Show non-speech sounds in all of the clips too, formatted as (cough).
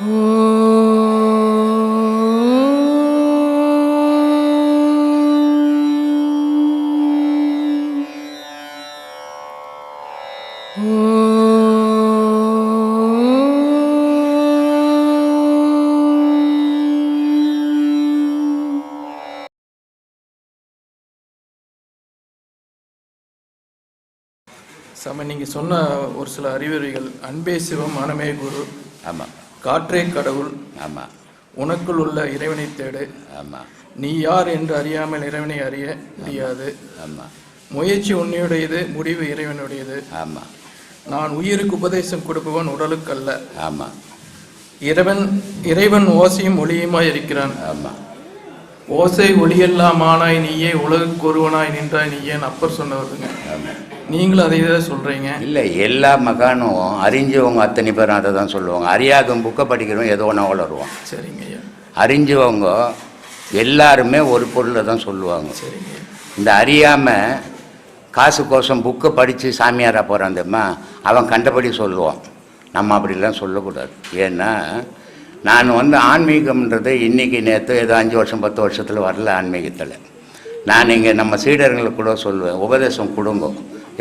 சம நீங்கள் சொன்ன ஒரு சில அறிவுரைகள் அன்பே சிவம் மனமே குரு. ஆமாம் காற்றே கடவுள். ஆமாம் உனக்குள் உள்ள இறைவனை தேடு. ஆமாம் நீ யார் என்று அறியாமல் இறைவனை அறிய முடியாது. ஆமாம் முயற்சி உன்னுடையது முடிவு இறைவனுடையது. ஆமாம் நான் உயிருக்கு உபதேசம் கொடுப்பவன் உடலுக்கல்ல. ஆமாம் இறைவன் இறைவன் ஓசையும் ஒளியுமாய் இருக்கிறான். ஆமாம் ஓசை ஒளியெல்லாம் ஆனாய் நீயே உலகுக்கு ஒருவனாய் நின்றாய் நீயேன்னு அப்பர் சொன்னவருங்க? ஆமாம் நீங்களும் அதை தான் சொல்றீங்க. இல்லை எல்லா மகானும் அறிஞ்சவங்க அத்தனை பேரும் அதை தான் சொல்லுவாங்க. அறியாதவங்க புக்கை படிக்கிறவங்க ஏதோ ஒன்றா வளருவான் சரிங்க ஐயா. அறிஞ்சவங்க எல்லாருமே ஒரு பொருளை தான் சொல்லுவாங்க. சரிங்க. இந்த அறியாமல் காசு கோசம் புக்கை படித்து சாமியாராக போகிறான் தெரியுமா? அவன் கண்டபடி சொல்லுவான். நம்ம அப்படிலாம் சொல்லக்கூடாது. ஏன்னா நான் வந்து ஆன்மீகம்ன்றது இன்றைக்கி நேற்று ஏதோ அஞ்சு வருஷம் பத்து வருஷத்தில் வரல ஆன்மீகத்தில். நான் இங்கே நம்ம சீடர்களுக்கு கூட சொல்லுவேன். உபதேசம் கொடுங்க.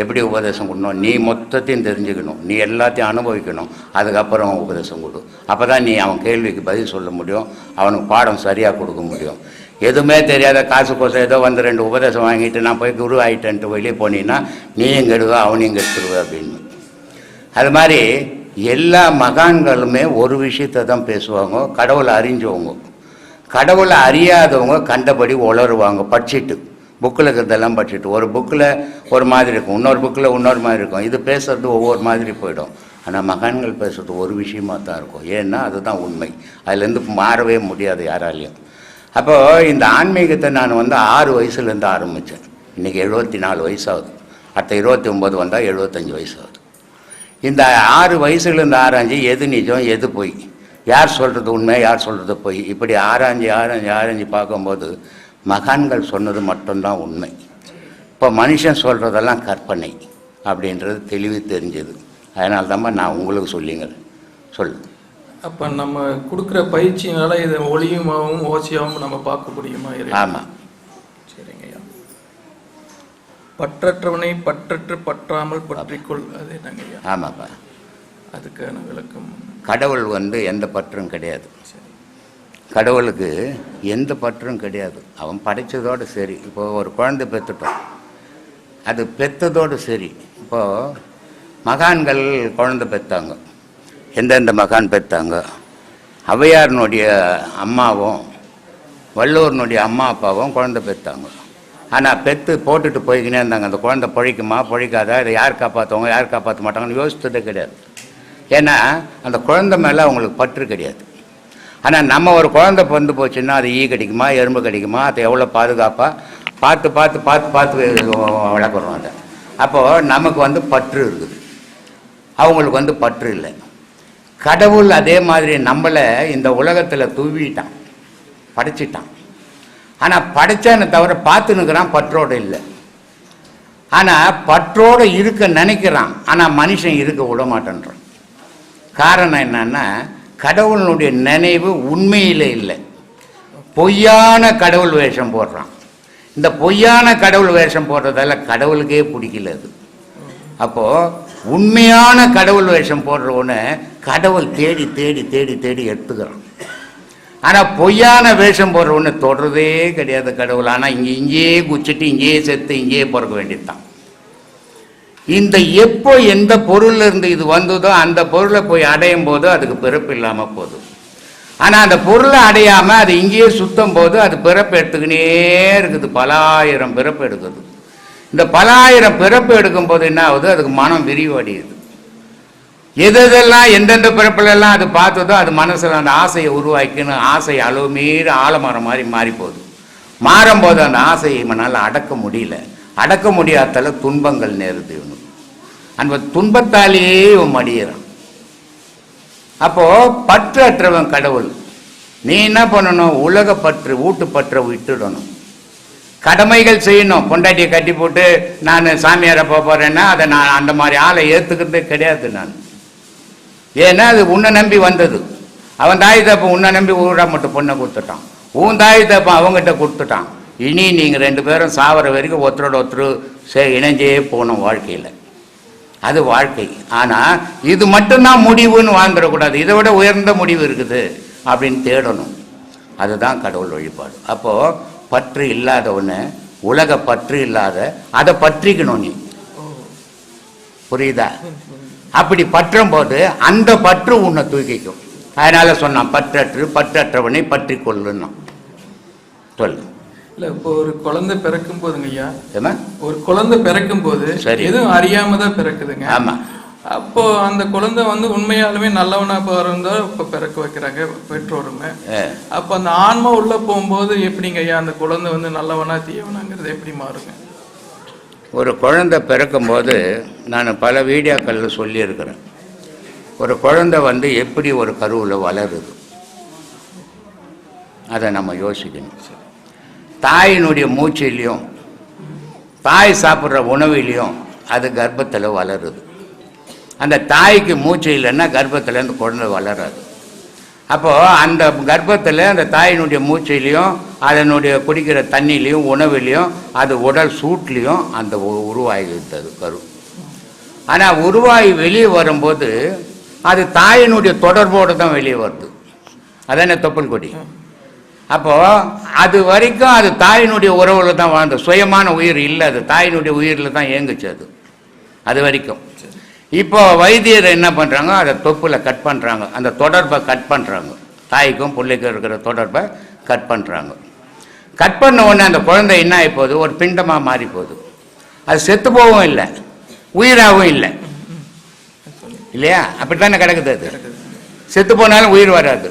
எப்படி உபதேசம் கொடுக்கணும்? நீ மொத்தத்தையும் தெரிஞ்சுக்கணும். நீ எல்லாத்தையும் அனுபவிக்கணும். அதுக்கப்புறம் உபதேசம் கொடு. அப்போ தான் நீ அவன் கேள்விக்கு பதில் சொல்ல முடியும். அவனுக்கு பாடம் சரியாக கொடுக்க முடியும். எதுவுமே தெரியாத காசு கோசம் ஏதோ வந்து ரெண்டு உபதேசம் வாங்கிட்டு நான் போய் குரு ஆகிட்டேன்ட்டு வெளியே போனீங்கன்னா நீயும் கெடுவ அவனையும் கெடுத்துருவ அப்படின்னு. அது மாதிரி எல்லா மகான்களுமே ஒரு விஷயத்தை தான் பேசுவாங்க. கடவுளை அறிஞ்சவங்க. கடவுளை அறியாதவங்க கண்டபடி உளருவாங்க படிச்சுட்டு. புக்கில் இருக்கிறதெல்லாம் படிச்சுட்டு ஒரு புக்கில் ஒரு மாதிரி இருக்கும் இன்னொரு புக்கில் இன்னொரு மாதிரி இருக்கும். இது பேசுகிறது ஒவ்வொரு மாதிரி போயிடும். ஆனால் மகான்கள் பேசுறது ஒரு விஷயமா தான் இருக்கும். ஏன்னா அதுதான் உண்மை. அதுலேருந்து மாறவே முடியாது யாராலையும். அப்போது இந்த ஆன்மீகத்தை நான் வந்து ஆறு வயசுலேருந்து ஆரம்பித்தேன். இன்றைக்கி எழுபத்தி நாலு வயசாகுது. அடுத்த இருபத்தி ஒம்பது வந்தால் எழுபத்தஞ்சி வயசாகுது. இந்த ஆறு வயசுலேருந்து ஆராய்ஞ்சு எது நிஜம் எது பொய்? யார் சொல்கிறது உண்மை யார் சொல்கிறது பொய்? இப்படி ஆராய்ஞ்சி ஆராய்ஞ்சி ஆராய்ஞ்சி பார்க்கும்போது மகான்கள் சொன்னது மட்டும்தான் உண்மை. இப்போ மனுஷன் சொல்கிறதெல்லாம் கற்பனை அப்படின்றது தெளிவு தெரிஞ்சது. அதனால தான் நான் உங்களுக்கு சொல்லிங்க சொல்லு. அப்ப நம்ம கொடுக்குற பயிற்சியினால இது ஒளியுமாவும் ஓசையாவும் நம்ம பார்க்க முடியுமா? ஆமாம் சரிங்க ஐயா. பற்றற்றவனை பற்றற்று பற்றாமல் பற்றிக்கொள். அது என்னங்க ஐயா? ஆமாப்பா. அதுக்கான விளக்கம் கடவுள் வந்து எந்த பற்றும் கிடையாது. சரி. கடவுளுக்கு எந்த பற்றும் கிடையாது. அவன் படைச்சதோடு சரி. இப்போ ஒரு குழந்தை பெற்றுட்டோம். அது பெற்றதோடு சரி. இப்போது மகான்கள் குழந்தை பெற்றாங்க. எந்தெந்த மகான் பெற்றாங்க? ஔவையாரினுடைய அம்மாவும் வள்ளுவரனுடைய அம்மா அப்பாவும் குழந்தை பெற்றாங்க. ஆனால் பெற்று போட்டுட்டு போய்கினே இருந்தாங்க. அந்த குழந்தை பழிக்குமா பழிக்காதா? இதை யார் காப்பாற்றுவாங்க யார் காப்பாற்ற மாட்டாங்கன்னு யோசித்ததே கிடையாது. ஏன்னா அந்த குழந்தை மேலே அவங்களுக்கு பற்று கிடையாது. ஆனால் நம்ம ஒரு குழந்தை பிறந்து போச்சுன்னா அது ஈ கடிக்குமா எறும்பு கடிக்குமா அதை எவ்வளோ பாதுகாப்பாக பார்த்து பார்த்து பார்த்து பார்த்து வளர்க்குறோம் அதை. அப்போது நமக்கு வந்து பற்று இருக்குது. அவங்களுக்கு வந்து பற்று இல்லை. கடவுள் அதே மாதிரி நம்மளை இந்த உலகத்தில் தூவிட்டான். படைச்சிட்டான். ஆனால் படைச்சானே தவிர பார்த்துன்னுக்கிறான் பற்றோடு இல்லை. ஆனால் பற்றோடு இருக்க நினைக்கிறான். ஆனால் மனுஷன் இருக்க விட மாட்டேன்றான். காரணம் என்னன்னா கடவுளுடைய நினைவு உண்மையில் இல்லை. பொய்யான கடவுள் வேஷம் போடுறான். இந்த பொய்யான கடவுள் வேஷம் போடுறதால கடவுளுக்கே பிடிக்கல அது. அப்போது உண்மையான கடவுள் வேஷம் போடுறவனை கடவுள் தேடி தேடி தேடி தேடி எடுத்துக்கிறான். ஆனால் பொய்யான வேஷம் போடுறவனை தொடுறதே கிடையாது கடவுள். ஆனால் இங்கே இங்கேயே குச்சிட்டு இங்கேயே செத்து இங்கேயே பிறக்க வேண்டியதுதான். இந்த எப்போ எந்த பொருள்ல இருந்து இது வந்ததோ அந்த பொருளை போய் அடையும் போது அதுக்கு பிறப்பு இல்லாமல் போதும் ஆனால் அந்த பொருளை அடையாமல் அது இங்கேயே சுத்தம் போது அது பிறப்பு எடுத்துக்கினே இருக்குது. பலாயிரம் பிறப்பு எடுக்குது. இந்த பலாயிரம் பிறப்பு பிறப்பு எடுக்கும்போது என்ன ஆகுது? அதுக்கு மனம் விரிவடையுது எது எதெல்லாம் எந்தெந்த பிறப்புலெல்லாம் அது பார்த்ததோ அது மனசில் அந்த ஆசையை உருவாக்கின்னு ஆசை அளவு மீறி ஆலமரம் மாதிரி மாறி போகுது மாறும்போது அந்த ஆசையை இவனால் அடக்க முடியல. அடக்க முடியாதால துன்பங்கள் நேருது இவனுக்கு. அந்த துன்பத்தாலேயே இவன் மடியிறான். அப்போ பற்று அற்றவன் கடவுள் நீ என்ன பண்ணணும்? உலக பற்று வீட்டு பற்றை விட்டுடணும். கடமைகள் செய்யணும். பொண்டாட்டியை கட்டி போட்டு நான் சாமியாரை போக போறேன்னா அதை நான் அந்த மாதிரி ஆளை ஏற்றுக்கிறதே கிடையாது நான். ஏன்னா அது உன்னை நம்பி வந்தது. அவன் தாய் தப்ப உன்னை நம்பி ஊரா மட்டும் பொண்ணை கொடுத்துட்டான். உன் தாய் தப்ப அவங்ககிட்ட கொடுத்துட்டான். இனி நீங்கள் ரெண்டு பேரும் சாவர வரைக்கும் ஒருத்தரோட ஒருத்தர் சே இணைஞ்சே போகணும் வாழ்க்கையில். அது வாழ்க்கை. ஆனால் இது மட்டும்தான் முடிவுன்னு வாழ்ந்துடக்கூடாது இதை விட உயர்ந்த முடிவு இருக்குது அப்படின்னு தேடணும். அதுதான் கடவுள் வழிபாடு. அப்போது பற்று இல்லாத ஒன்று உலக பற்று இல்லாத அதை பற்றிக்கணும் நீ. புரியுதா? அப்படி பற்றும் போது அந்த பற்று உன்னை தூக்கிக்கும். அதனால சொன்னான் பற்றற்று பற்றற்றவனை பற்றி கொள்ளுன்னா சொல்லு. இல்ல இப்போ ஒரு குழந்தை பிறக்கும் போதுங்க ஐயா ஏம்மா ஒரு குழந்தை பிறக்கும் போது சரி. எதுவும் அறியாம தான் பிறக்குதுங்க. ஆமா. அப்போ அந்த குழந்தை வந்து உண்மையாலுமே நல்லவனா பிறந்தா இப்ப பிறக்க வைக்கிறாங்க பெற்றோருமே. அப்ப அந்த ஆன்மா உள்ள போகும்போது எப்படிங்க ஐயா அந்த குழந்தை வந்து நல்லவனா தீயவனாங்கிறது எப்படி மாறுங்க? ஒரு குழந்தை பிறக்கும்போது நான் பல வீடியோக்களில் சொல்லியிருக்கிறேன். ஒரு குழந்தை வந்து எப்படி ஒரு கருவில் வளருது? அதை நம்ம யோசிக்கணும். தாயினுடைய மூச்சிலையும் தாய் சாப்பிட்ற உணவிலையும் அது கர்ப்பத்தில் வளருது. அந்த தாய்க்கு மூச்சு இல்லைன்னா கர்ப்பத்தில் அந்த குழந்தை வளராது. அப்போது அந்த கர்ப்பத்தில் அந்த தாயினுடைய மூச்சிலையும் அதனுடைய குடிக்கிற தண்ணிலையும் உணவுலையும் அது உடல் சூட்லேயும் அந்த உ- உருவாகிவிட்டது கரு. ஆனால் உருவாகி வெளியே வரும்போது அது தாயினுடைய தொடர்போடு தான் வெளியே வருது. அதானே தொப்புள் கொடி அப்போது அது வரைக்கும் அது தாயினுடைய உறவுல தான் வாழ்ந்த சுயமான உயிர் இல்லை அது. தாயினுடைய உயிரில் தான் இயங்குச்சு அது. அது வரைக்கும். இப்போ வைத்தியர் என்ன பண்ணுறாங்க அதை தொப்பில் கட் பண்ணுறாங்க அந்த தொடர்பை கட் பண்ணுறாங்க தாய்க்கும் பிள்ளைக்கும் இருக்கிற தொடர்பை கட் பண்ணுறாங்க கட் பண்ண உடனே அந்த குழந்தை என்ன ஆகி போகுது ஒரு பிண்டமாக மாறி போகுது அது செத்து போகவும் இல்லை. உயிராகவும் இல்லை. இல்லையா? அப்படி தானே கிடக்குது அது. செத்து போனாலும் உயிர் வராது.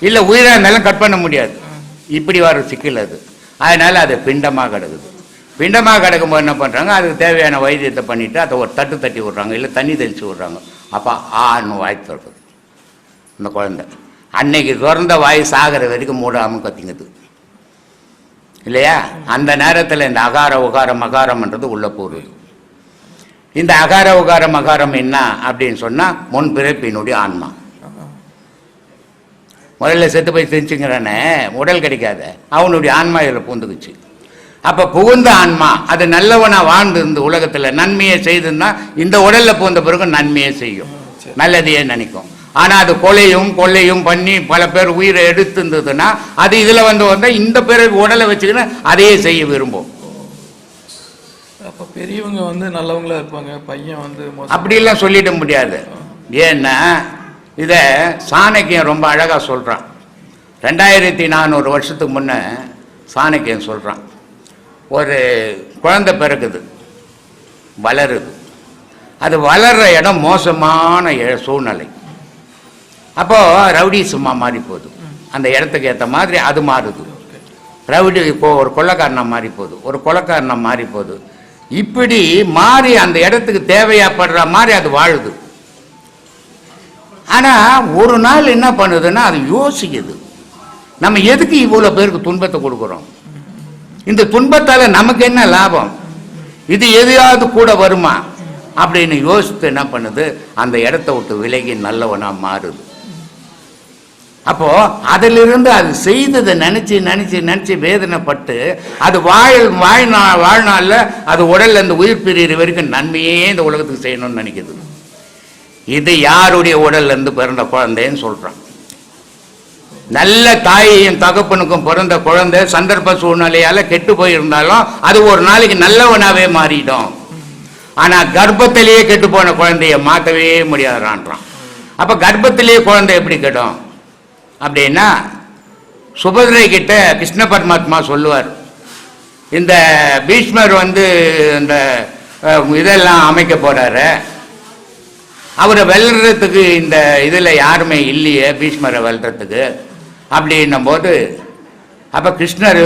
இல்லை உயிராக இருந்தாலும் கட் பண்ண முடியாது. இப்படி வர சிக்கல் அது. அதனால அது பிண்டமாக கிடக்குது. பிண்டமாக கிடக்கும்போது என்ன பண்ணுறாங்க அதுக்கு தேவையான வைத்தியத்தை பண்ணிவிட்டு அதை ஒரு தட்டு தட்டி விட்றாங்க. இல்லை தண்ணி தெளித்து விட்றாங்க. அப்போ ஆன்னு வாய் திறக்குது. இந்த குழந்தை. அன்னைக்கு திறந்த வாய் சாகிற வரைக்கும் மூடாமல் கத்திங்குது. இல்லையா? அந்த நேரத்தில் இந்த அகார உகார மகாரம்ன்றது உள்ள போகுது. இந்த அகார உகார மகாரம் என்ன அப்படின்னு சொன்னால் முன் பிறப்பினுடைய ஆன்மா. முதல்ல செத்து போய் செஞ்சுங்கிறானே உடல் கிடைக்காத. அவனுடைய ஆன்மா இதில் பூந்துக்குச்சு அப்போ புகுந்த ஆன்மா அது நல்லவனா வாழ்ந்து இந்த உலகத்தில் நன்மையை செய்துன்னா இந்த உடல்ல பூந்த பிறகு நன்மையை செய்யும். நல்லதையே நினைக்கும். ஆனால் அது கொலையும் கொள்ளையும் பண்ணி பல பேர் உயிரை எடுத்து இருந்ததுன்னா அது இதில் வந்து வந்தால் இந்த பிறகு உடலை வச்சுக்கின்னு அதையே செய்ய விரும்பும். அப்ப பெரியவங்க வந்து நல்லவங்களா இருப்பாங்க பையன் வந்து அப்படிலாம் சொல்லிட முடியாது. ஏன்னா இதை சாணக்கியம் ரொம்ப அழகாக சொல்கிறான் ரெண்டாயிரத்தி நானூறு வருஷத்துக்கு முன்னே சாணக்கியம் சொல்கிறான் ஒரு குழந்தை பிறகுது வளருது. அது வளர்ற இடம் மோசமான சூழ்நிலை. அப்போது ரவுடி சும்மா மாறி போகுது அந்த இடத்துக்கு ஏற்ற மாதிரி அது மாறுது. ரவுடி இப்போ ஒரு கொள்ளக்காரனாக மாறி போகுது ஒரு கொள்ளக்காரனாக மாறி போகுது இப்படி மாறி அந்த இடத்துக்கு தேவையாப்படுற மாதிரி அது வாழுது. ஆனால் ஒரு நாள் என்ன பண்ணுதுன்னா அது யோசிக்குது. நம்ம எதுக்கு இவ்வளோ பேருக்கு துன்பத்தை கொடுக்குறோம்? இந்த துன்பத்தால் நமக்கு என்ன லாபம்? இது எதையாவது கூட வருமா? அப்படின்னு யோசித்து என்ன பண்ணுது? அந்த இடத்த விட்டு விலகி நல்லவனாக மாறுது. அப்போ அதிலிருந்து அது செய்ததை நினைச்சு நினைச்சு நினைச்சு வேதனைப்பட்டு அது வாழ் வாழ்நாள் வாழ்நாளில் அது உடல்ல அந்த உயிர் பிரியிற வரைக்கும் நன்மையே இந்த உலகத்துக்கு செய்யணும்னு நினைக்கிறது இது யாருடைய உடல்லேருந்து பிறந்த குழந்தைன்னு சொல்கிறான் நல்ல தாயையும் தகப்பனுக்கும் பிறந்த குழந்தை சந்தர்ப்ப சூழ்நிலையால் கெட்டு போயிருந்தாலும் அது ஒரு நாளைக்கு நல்லவனாகவே மாறிடும். ஆனால் கர்ப்பத்திலேயே கெட்டு போன குழந்தைய மாற்றவே முடியாதான்றான். அப்போ கர்ப்பத்திலேயே குழந்தை எப்படி கெடும்? அப்படின்னா சுபதிரை கிட்ட கிருஷ்ண பரமாத்மா சொல்லுவார். இந்த பீஷ்மர் வந்து இந்த இதெல்லாம் அமைக்க போறாரு. அவரை வெல்றதுக்கு இந்த இதில் யாருமே இல்லையே பீஷ்மரை வெல்றதுக்கு. அப்படின்னும் போது அப்போ கிருஷ்ணர்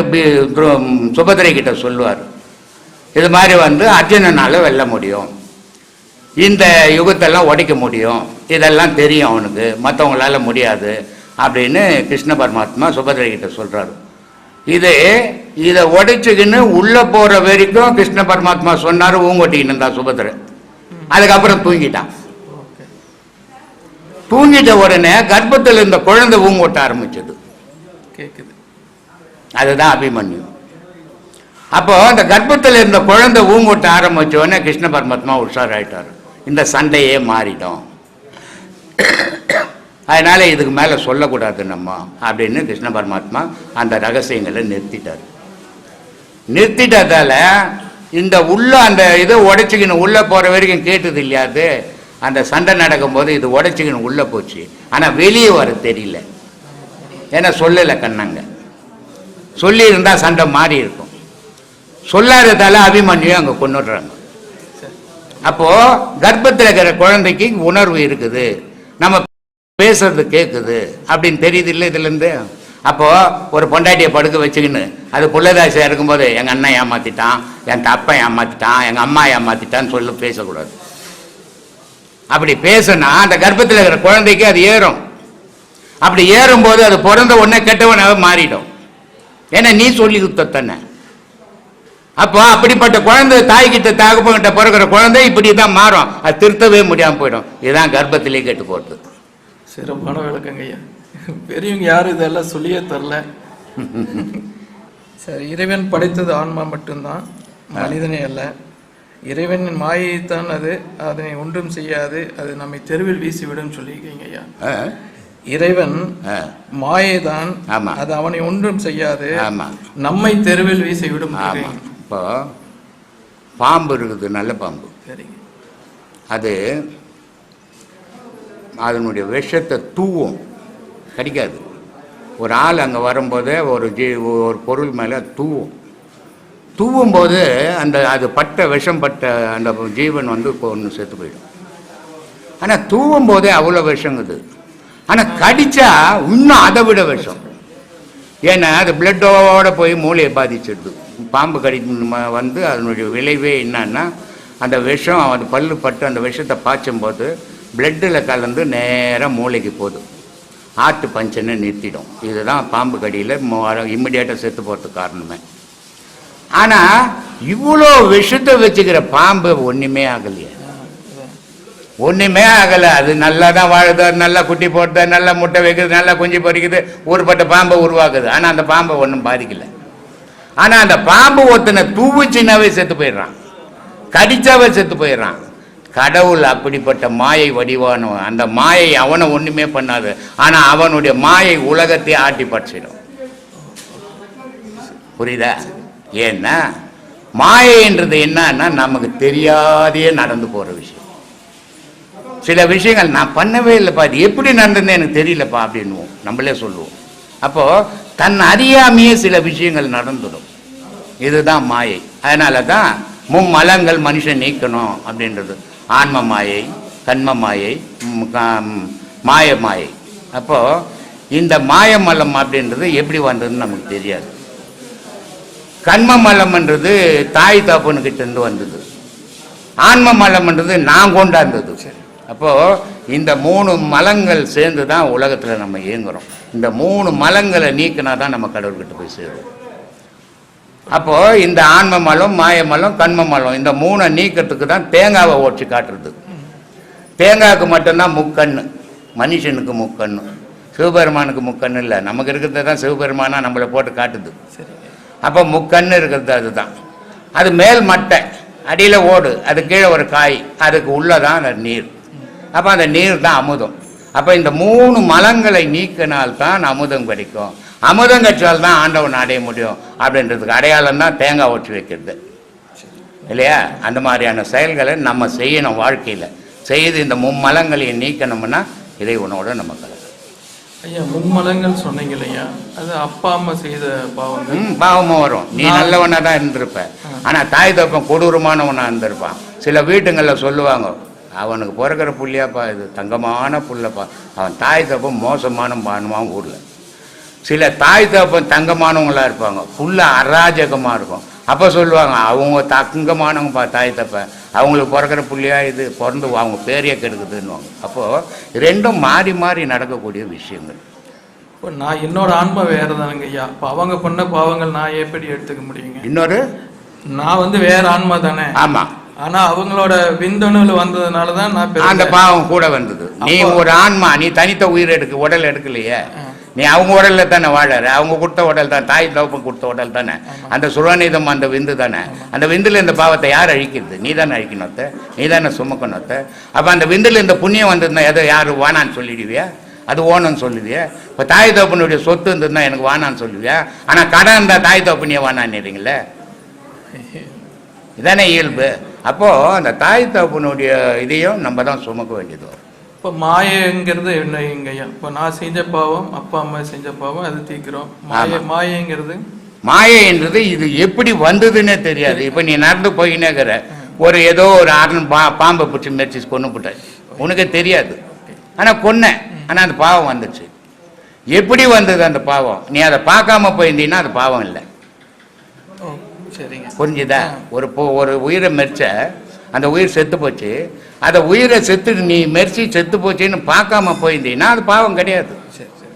சுபதிரை கிட்ட சொல்லுவார். இது மாதிரி வந்து அர்ஜுனனால் வெல்ல முடியும். இந்த யுகத்தெல்லாம் உடைக்க முடியும். இதெல்லாம் தெரியும் அவனுக்கு. மற்றவங்களால முடியாது. அப்படின்னு கிருஷ்ண பரமாத்மா சுபதிரை கிட்ட சொல்கிறாரு இது இதை உடைச்சுக்கின்னு உள்ளே போகிற வரைக்கும் கிருஷ்ண பரமாத்மா சொன்னார் ஊங்கொட்டிக்கின்னு தான் சுபதிரை. அதுக்கப்புறம் தூங்கிட்டான். தூங்கிட்ட உடனே கர்ப்பத்தில் இருந்த குழந்தை ஊங்கோட்ட ஆரம்பிச்சது. கேட்குது அதுதான் அபிமன்யு. அப்போ அந்த கர்ப்பத்தில் இருந்த குழந்தை ஊங்கொட்ட ஆரம்பிச்ச உடனே கிருஷ்ண பரமாத்மா உஷாராயிட்டார். இந்த சண்டையே மாறிடும். அதனால இதுக்கு மேலே சொல்லக்கூடாது நம்ம அப்படின்னு கிருஷ்ண பரமாத்மா அந்த ரகசியங்களை நிறுத்திட்டார். நிறுத்திட்டதால இந்த உள்ள அந்த இதை உடைச்சிக்கணும் உள்ளே போகிற வரைக்கும் கேட்டது இல்லையா அது? அந்த சண்டை நடக்கும்போது இது உடைச்சிக்கணும் உள்ளே போச்சு. ஆனால் வெளியே வர தெரியல. ஏன்னா சொல்லலை கண்ணாங்க. சொல்லியிருந்தால் சண்டை மாறி இருக்கும். சொல்லாததால அபிமன்யும் அங்கே கொண்டுடுறாங்க அப்போது அப்போ கர்ப்பத்தில் இருக்கிற குழந்தைக்கு உணர்வு இருக்குது. நம்ம பேசுறது கேட்குது அப்படின்னு தெரியுது இல்லை இதுலேருந்து அப்போது ஒரு பொண்டாட்டியை படுக்க வச்சுக்கின்னு அது புள்ளதாசியாக இருக்கும்போது எங்கள் அண்ணன் ஏமாற்றிட்டான் என் தப்பன் ஏமாற்றிட்டான் எங்கள் அம்மா ஏமாற்றிட்டான்னு சொல்லி பேசக்கூடாது. அப்படி பேசுனா அந்த கர்ப்பத்தில் இருக்கிற குழந்தைக்கு அது ஏறும். அப்படி ஏறும்போது அது பிறந்த உடனே கெட்டவனாக மாறிடும். ஏன்னா நீ சொல்லி கொடுத்தன அப்போ அப்படிப்பட்ட குழந்தை தாய்கிட்ட தகப்பங்கிட்ட பிறக்கிற குழந்தை இப்படி தான் மாறும். அது திருத்தவே முடியாமல் போயிடும். இதுதான் கர்ப்பத்திலே கெட்டு போகிறது சிறப்பான விளக்கங்க ஐயா. பெரியவங்க யாரும் இதெல்லாம் சொல்லியே தரல. (laughs) சரி இறைவன் படைத்தது ஆன்மா மட்டும்தான் மனிதனே அல்ல. இறைவனின் மாயைத்தான் அது அதனை ஒன்றும் செய்யாது அது நம்மை தெருவில் வீசிவிடும் சொல்லியிருக்கீங்க ஐயா. இறைவன் ஆ, மாயைதான் ஆமா. அது அவனை ஒன்றும் செய்யாது நம்மை தெருவில் வீசிவிடும். இப்போ பாம்பு இருக்குது நல்ல பாம்பு. சரிங்க. அது அதனுடைய விஷத்தை தூவும் கடிக்காது. ஒரு ஆள் அங்கே வரும்போதே ஒரு ஜீ ஒரு பொருள் மேலே தூவும். தூவும்போது அந்த அது பட்ட விஷம் பட்ட அந்த ஜீவன் வந்து இப்போ ஒன்று செத்து போயிடும். ஆனால் தூவும் போதே அவ்வளோ விஷங்குது ஆனால் கடிச்சா இன்னும் அதை விட விஷம். ஏன்னா அது பிளட்டோட போய் மூளையை பாதிச்சிடுது. பாம்பு கடி வந்து அதனுடைய விளைவே என்னன்னா அந்த விஷம் அது பல்லு பட்டு அந்த விஷத்தை பாய்ச்சும் போது பிளட்டில் கலந்து நேராக மூளைக்கு போதும். ஆட்டு பஞ்சனை நிறுத்திடும். இதுதான் பாம்பு கடியில் இம்மிடியேட்டாக செத்து போகிறதுக்கு காரணமே. ஆனால் இவ்வளோ விஷத்தை வச்சுக்கிற பாம்பு ஒன்றுமே ஆகலையே. ஒன்றுமே ஆகலை. அது நல்லா தான் வாழுது நல்லா குட்டி போடுது நல்லா முட்டை வைக்குது நல்லா குஞ்சு பொறிக்குது ஊர்பட்ட பாம்பை உருவாக்குது. ஆனால் அந்த பாம்பை ஒன்றும் பாதிக்கல. ஆனால் அந்த பாம்பு ஒருத்தனை தூவுச்சின்னாவே செத்து போயிடுறான். கடிச்சாவே செத்து போயிடுறான். கடவுள் அப்படிப்பட்ட மாயை வடிவானவன் அந்த மாயை அவனை ஒன்றுமே பண்ணாது. ஆனால் அவனுடைய மாயை உலகத்தை ஆட்டி பற்றிடும் புரியுதா? ஏன்னா மாயைன்றது என்னன்னா நமக்கு தெரியாதே நடந்து போகிற விஷயம். சில விஷயங்கள் நான் பண்ணவே இல்லைப்பா இது எப்படி நடந்ததுன்னு எனக்கு தெரியலப்பா அப்படின்னுவோம். நம்மளே சொல்லுவோம். அப்போ தன் அறியாமையே சில விஷயங்கள் நடந்துடும். இதுதான் மாயை. அதனால தான் மும்மலங்கள் மனுஷன் நீக்கணும் அப்படின்றது. ஆன்ம மாயை கண்ம மாயை மாய மாயை. அப்போ இந்த மாயமலம் அப்படின்றது எப்படி வந்ததுன்னு நமக்கு தெரியாது. கண்ம மலம்ன்றது தாய் தாப்பனுக்கிட்ட இருந்து வந்தது. ஆன்ம மலம்ன்றது நான் கொண்டாந்தது. அப்போ இந்த மூணு மலங்கள் சேர்ந்து தான் உலகத்தில் நம்ம இயங்குறோம். இந்த மூணு மலங்களை நீக்கினா தான் நம்ம கடவுள்கிட்ட போய் சேரும் அப்போ இந்த ஆன்ம மலம் மாய மலம் கண்ம மலம் இந்த மூணை நீக்கிறதுக்கு தான் தேங்காவை ஓடிச்சு காட்டுறது. தேங்காய்க்கு மட்டும்தான் முக்கண்ணு. மனுஷனுக்கு முக்கண்ணு. சிவபெருமானுக்கு முக்கண்ணு இல்லை. நமக்கு இருக்கிறது தான் சிவபெருமானா நம்மளை போட்டு காட்டுது. சரி. அப்போ முக்கன்னு இருக்கிறது அதுதான். அது மேல் மட்டை. அடியில் ஓடு. அது கீழே ஒரு காய். அதுக்கு உள்ளதான் அந்த நீர். அப்போ அந்த நீர் தான் அமுதம். அப்போ இந்த மூணு மலங்களை நீக்கினால்தான் அமுதம் கிடைக்கும். அமுதம் கற்றால் தான் ஆண்டவன் அடைய முடியும். அப்படின்றதுக்கு அடையாளம் தான் தேங்காய் ஒட்டி வைக்கிறது. இல்லையா? அந்த மாதிரியான செயல்களை நம்ம செய்யணும் வாழ்க்கையில். செய்து இந்த மும்மலங்களையும் நீக்கணும்னா இதை உணவோடு நம்ம கலக்கணும் ஐயா மும்மலங்கள் சொன்னீங்க இல்லையா அது அப்பா அம்மா செய்த பாவங்கள். பாவமும் வரும். நீ நல்லவனா தான் இருந்திருப்ப. ஆனா தாய் தப்பன் கொடூரமானவனா இருந்திருப்பான். சில வீட்டுங்களில் சொல்லுவாங்க அவனுக்கு பிறக்கிற புள்ளியாப்பா இது தங்கமான புள்ளப்பா. அவன் தாய் தப்பன் மோசமான பானுவான் ஊர்ல. சில தாய் தப்பன் தங்கமானவங்களா இருப்பாங்க. புள்ள அராஜகமா இருக்கும். அப்போ சொல்லுவாங்க அவங்க தங்கமானவங்கப்பா தாய் தப்ப. அவங்களுக்கு பிறக்கிற புள்ளியா இது பிறந்து அவங்க பேரையே கெடுக்குதுன்னுவாங்க. அப்போ ரெண்டும் மாறி மாறி நடக்கக்கூடிய விஷயங்கள். இப்போ நான் என்னோட ஆன்மா வேற தானுங்க ஐயா. இப்போ அவங்க பண்ண பாவங்கள் நான் எப்படி எடுத்துக்க முடியுங்க? இன்னொரு? நான் வந்து வேற ஆன்மா தானே. ஆமா. ஆனா அவங்களோட விந்தணுல வந்ததுனால தான் நான் அந்த. பாவம் கூட வந்தது. நீ ஒரு ஆன்மா நீ தனித்த உயிர் எடுக்க உடல் எடுக்கலையே. நீ அவங்க உடல்ல தானே வாழற? அவங்க கொடுத்த உடல் தான். தாய் தகப்பன் கொடுத்த உடல் தானே? அந்த சுரநீதம் அந்த விந்து தானே? அந்த விந்துல இந்த பாவத்தை யார் அழிக்கிறது? நீ தானே அழிக்கணும் அத்தை. நீ தானே சுமக்கணும் அத்தை. அப்ப அந்த விந்துல இந்த புண்ணியம் வந்திருந்தா எதை யாரு வானான்னு சொல்லிடுவியா? அது ஓணும்னு சொல்லுவியா? இப்ப தாய் தகப்பனுடைய சொத்து இருந்ததுன்னா எனக்கு வானான்னு சொல்லுவியா? ஆனா கடன் இருந்தா தாய் தகப்பனியே வானான்னுறீங்களே இதானே இயல்பு. அப்போ அந்த தாய் தகப்பனுடைய இதையும் நம்ம தான் சுமக்க வேண்டியது இப்போ மாயங்கிறது என்ன எங்கய்யா இப்போ நான் செஞ்ச பாவம் அப்பா அம்மா செஞ்ச பாவம் அது தீர்க்கிறோம் மாய. மாயங்கிறது? மாயைன்றது இது எப்படி வந்ததுன்னே தெரியாது. இப்போ நீ நடந்து போயினேக்கிற ஒரு ஏதோ ஒரு ஆரண் பா பாம்பை பிடிச்சி மெரிச்சு கொண்டு போட்ட உனக்கு தெரியாது. ஆனால் கொன்னேன் ஆனால் அந்த பாவம் வந்துச்சு. எப்படி வந்தது அந்த பாவம்? நீ அதை பார்க்காம போயிருந்தீங்கன்னா அது பாவம் இல்லை. சரிங்க. புரிஞ்சுதா? ஒரு ஒரு உயிரை மெரிச்ச அந்த உயிர் செத்து போச்சு. அந்த உயிரை செத்து நீ மெரிச்சு செத்து போச்சுன்னு பார்க்காம போயிருந்தீங்கன்னா அது பாவம் கிடையாது. சரி சரி.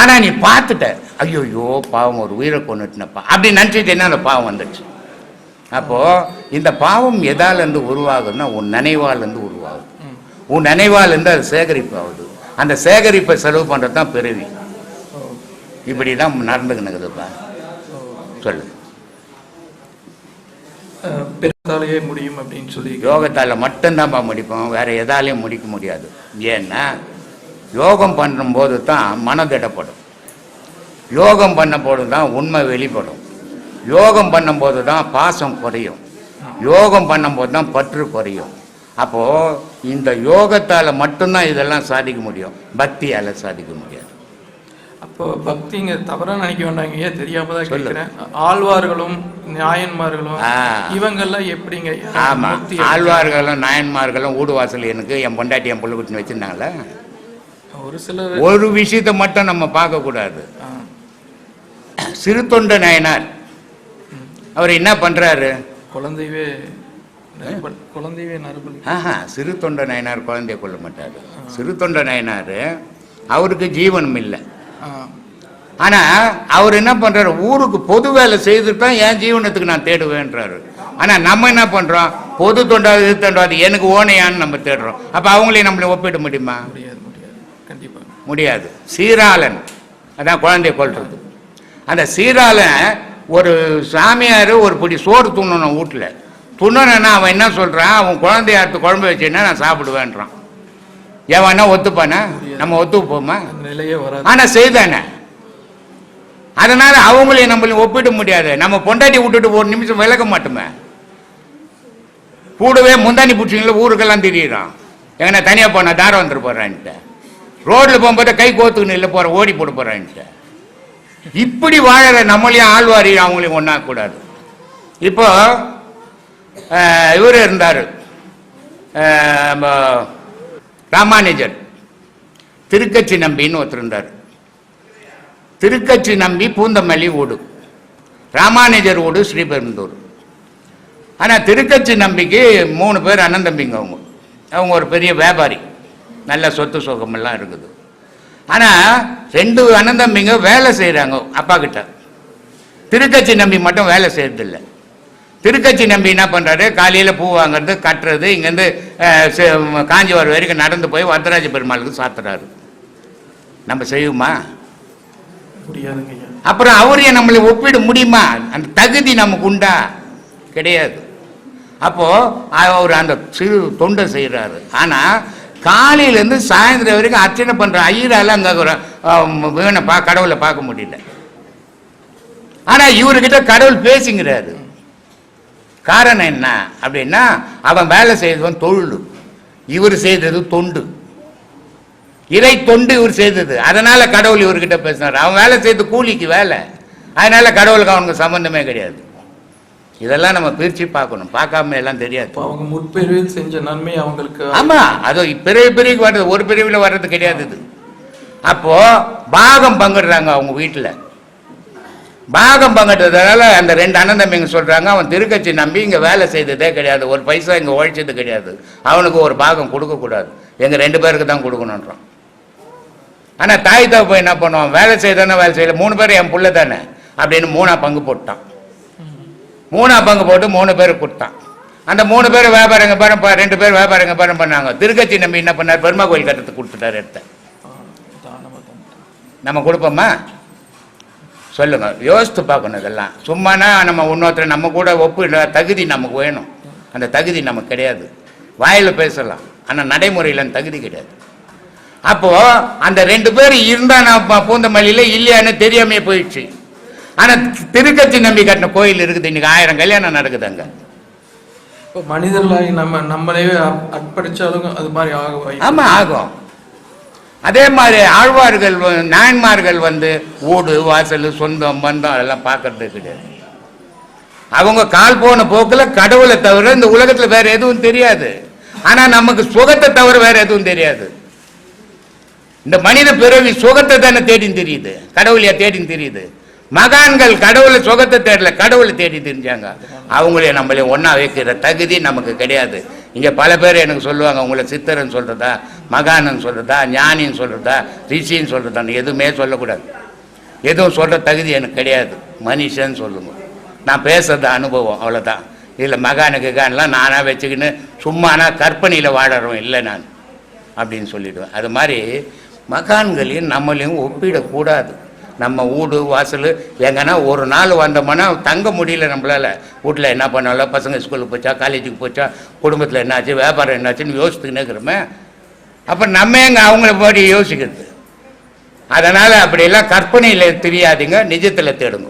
ஆனா நீ பார்த்துட்ட ஐயோ பாவம் ஒரு உயிரை கொண்டுட்டுனப்பா அப்படி நினச்சிட்டேன்னா அந்த பாவம் வந்துடுச்சு. அப்போ இந்த பாவம் எதால இருந்து உருவாகுதுன்னா உன் நினைவால இருந்து உருவாகுது உன் நினைவால இருந்து அது சேகரிப்பு ஆகுது. அந்த சேகரிப்பை செலவு பண்றது தான் பிறவி. இப்படி தான் நடந்துக்கினுக்குதுப்பா ஓ. சொல்லு. யோகத்தாலேயே முடியும் அப்படின்னு சொல்லி யோகத்தால் மட்டும்தான்ப்பா முடிப்போம். வேற எதாலையும் முடிக்க முடியாது. ஏன்னா யோகம் பண்ணும்போது தான் மனதிடப்படும் யோகம் பண்ணும்போது தான் உண்மை வெளிப்படும். யோகம் பண்ணும்போது தான் பாசம் குறையும். யோகம் பண்ணும்போது தான் பற்று குறையும். அப்போது இந்த யோகத்தால் மட்டும்தான் இதெல்லாம் சாதிக்க முடியும். பக்தியால் சாதிக்க முடியாது. அப்போ பக்திங்க தவறா நினைக்க வேண்டாங்க. ஏன் தெரியாம தான். கேட்கிறேன் ஆழ்வார்களும் நியாயன்மார்களும் ஆ. இவங்கெல்லாம் எப்படிங்க? ஆமா. முக்தி ஆழ்வார்களும் நாயன்மார்களும் ஊடு வாசல் எனக்கு என் பொண்டாட்டி என் புள்ள குட்டின்னு வச்சிருந்தாங்களே ஒரு சிலர் ஒரு விஷயத்தை மட்டும் நம்ம பார்க்கக்கூடாது சிறு தொண்ட நயனார். அவர் என்ன பண்றாரு? குழந்தைவே நரபல் குழந்தைவே நரபல் ஆஹா சிறு தொண்ட நயனார் குழந்தைய கொள்ள மாட்டாரு. சிறு தொண்ட நயனார் அவருக்கு ஜீவனம் இல்லை. ஆ, ஆனா அவர் என்ன பண்றாரு? ஊருக்கு பொது வேலை செய்துட்டு தான் என் ஜீவனத்துக்கு நான் தேடுவேன்றாரு. ஆனா நம்ம என்ன பண்றோம்? பொது தொண்டாது இது தொண்டாது எனக்கு ஓனையான்னு நம்ம தேடுறோம். அப்ப அவங்களையும் நம்மளை ஒப்பிட முடியுமா? முடியாது முடியாது. கண்டிப்பா. முடியாது. சீராளன். அதான் குழந்தைய கொல்றது. அந்த சீராளன் ஒரு சாமியார் ஒரு பிடி சோறு துண்ணணும் வீட்டில். துண்ணனா அவன் என்ன சொல்றான்? அவன் குழந்தைய அறுத்து குழம்பு வச்சேன்னா நான் சாப்பிடுவேன்றான். எவனா ஒத்துப்பானா? நம்ம ஒத்துப்போமா? ஆனா செய்தானே? அதனால அவங்களையும் நம்மளையும் ஒப்பிட முடியாது. நம்ம பொண்டாட்டி விட்டுட்டு ஒரு நிமிஷம் விலக மாட்டோமே. கூடவே முந்தானி பிடிச்சிங்கள ஊருக்கெல்லாம் திரியிறான். எங்கன்னா தனியா போனா தாரம் வந்துட்டு போறான்ட்டு. ரோட்ல போகும்போது கை கோத்துக்குன்னு இல்லை போற ஓடி போட போறான்ட்டு. இப்படி வாழற நம்மளையும் ஆழ்வாரி அவங்களையும் ஒண்ணா கூடாது. இப்போ இவர் இருந்தார். ராமானுஜர். திருக்கச்சி நம்பின்னு ஒருத்தர் இருந்தார். திருக்கச்சி நம்பி பூந்தமல்லி ஓடு. ராமானுஜர் ஓடு ஸ்ரீபெரும்புதூர் ஆனால் திருக்கச்சி நம்பிக்கு மூணு பேர் அண்ணன் தம்பிங்க அவங்க. அவங்க ஒரு பெரிய வியாபாரி. நல்ல சொத்து சுகமெல்லாம் இருக்குது. ஆனால் ரெண்டு அண்ணன் தம்பிங்க வேலை செய்கிறாங்க அப்பா கிட்ட. திருக்கச்சி நம்பி மட்டும் வேலை செய்யறதில்லை திருக்கச்சி நம்பி என்ன பண்ணுறாரு காலையில் பூ வாங்குறது கட்டுறது இங்கேருந்து காஞ்சிபுரம் வரைக்கும் நடந்து போய் வரதராஜ பெருமாளுக்கு சாத்துறாரு. நம்ம செய்வோமா? முடியாதுங்க அப்புறம் அவரையும் நம்மளை ஒப்பிட முடியுமா? அந்த தகுதி நமக்கு உண்டா? கிடையாது. அப்போ அவர் அந்த சிறு தொண்டை செய்கிறாரு ஆனா காலையிலேருந்து சாயந்தரம் வரைக்கும் அர்ச்சனை பண்ற ஐயரால அங்க இவனை பா கடவுளை பார்க்க முடியல. ஆனா இவர்கிட்ட கடவுள் பேசுங்கிறாரு. காரணம் என்ன? அப்படின்னா அவன் வேலை செய்தவன் தொழில். இவர் செய்தது தொண்டு. இறை தொண்டு இவர் செய்தது. அதனால கடவுள் இவர்கிட்ட பேசினார். அவன் வேலை செய்து கூலிக்கு வேலை. அதனால கடவுளுக்கு அவனுக்கு சம்பந்தமே கிடையாது. இதெல்லாம் நம்ம பிரிச்சு பார்க்கணும். பார்க்காம எல்லாம் தெரியாது. அவங்க முற்பிரிவில் செஞ்ச நன்மை அவங்களுக்கு ஆமா. அது பெரிய பிரிவுக்கு வர்றது ஒரு பிரிவில் வர்றது கிடையாது இது. அப்போ பாகம் பங்கிடுறாங்க அவங்க வீட்டில். பாகம் பங்கிட்டதுனால அந்த ரெண்டு அண்ணன் தம்பிங்க சொல்றாங்க அவன் திருக்கட்சி நம்பி இங்க வேலை செய்ததே கிடையாது. ஒரு பைசா இங்க உழைச்சது கிடையாது. அவனுக்கு ஒரு பாகம் கொடுக்க கூடாது. எங்க ரெண்டு பேருக்கு தான் கொடுக்கணுன்றான். ஆனா தாய் தகப்ப என்ன பண்ணுவான்? வேலை செய்தானே வேலை செய்யல. மூணு பேர் என் புள்ள தானே? அப்படின்னு மூணா பங்கு போட்டான். மூணா பங்கு போட்டு மூணு பேருக்கு கொடுத்தான். அந்த மூணு பேர் வியாபாரங்க பாரம் ரெண்டு பேர் வியாபாரங்க பாரம் பண்ணாங்க. திருக்கட்சி நம்பி என்ன பண்ணார்? பெருமா கோயில் கட்டத்துக்கு கொடுத்துட்டாரு தந்துட்டாங்க. நம்ம கொடுப்போமா? சொல்லுங்க. யோசித்து பார்க்கணும் இதெல்லாம் சும்மானா நம்ம இன்னொருத்தர் நம்ம கூட ஒப்பு தகுதி நமக்கு வேணும். அந்த தகுதி நமக்கு கிடையாது. வாயில் பேசலாம். ஆனால் நடைமுறையில் அந்த தகுதி கிடையாது. அப்போ அந்த ரெண்டு பேர் இருந்தா நான் ப- பூந்தமல்லியில இல்லையான்னு தெரியாமே போயிடுச்சு. ஆனா திருக்கட்சி நம்பி கட்டின கோயில் இருக்குது. இன்னைக்கு ஆயிரம் கல்யாணம் நடக்குது அங்க. இப்போ மனிதர்களாகி நம்ம நம்மளே அர்ப்- அர்ப்பணிச்சாலும் அது மாதிரி ஆக வாய்ப்பு ஆமா ஆகும். அதே மாதிரி ஆழ்வார்கள் நாயன்மார்கள் வந்து ஓடு வாசல் சொந்தம் பந்தம் அதெல்லாம் பார்க்கறது கிடையாது. அவங்க கால் போன போக்கில் கடவுளை தவிர இந்த உலகத்தில் வேற எதுவும் தெரியாது. ஆனால் நமக்கு சுகத்தை தவிர வேற எதுவும் தெரியாது. இந்த மனித பிறவி சுகத்தை தானே தேடின்னு தெரியுது. கடவுளையா தேடின்னு தெரியுது. மகான்கள் கடவுளை சுகத்தை தேடல கடவுளை தேடி தெரிஞ்சாங்க. அவங்களே நம்மளே ஒன்றா வைக்கிற தகுதி நமக்கு கிடையாது. இங்கே பல பேர் எனக்கு சொல்லுவாங்க உங்களை சித்தரன் சொல்றதா? மகானன் சொல்கிறதா ஞானின்னு சொல்கிறதா ரிஷின்னு சொல்கிறதான்னு எதுவுமே சொல்லக்கூடாது. எதுவும் சொல்கிற தகுதி எனக்கு கிடையாது. மனுஷன் சொல்லுங்க. நான் பேசுறது அனுபவம் அவ்வளோதான் இதில் மகானுக்கு கான்லாம் நானாக வச்சுக்கின்னு சும்மானா கற்பனையில் வாழறோம் இல்லை நான். அப்படின்னு சொல்லிவிடுவேன் அது மாதிரி மகான்களையும் நம்மளையும் ஒப்பிடக்கூடாது. நம்ம வீடு வாசல் எங்கன்னா ஒரு நாள் வந்தோம்னா தங்க முடியல நம்மளால. வீட்டில் என்ன பண்ணாலும் பசங்க ஸ்கூலுக்கு போச்சா காலேஜுக்கு போச்சா குடும்பத்தில் என்னாச்சு வியாபாரம் என்னாச்சுன்னு யோசித்துக்கினே இருக்கிறோமே. அப்போ நம்ம எங்க அவங்கள படி யோசிக்கிறது? அதனால் அப்படியெல்லாம் கற்பனையில் தெரியாதீங்க நிஜத்தில் தேடுங்க.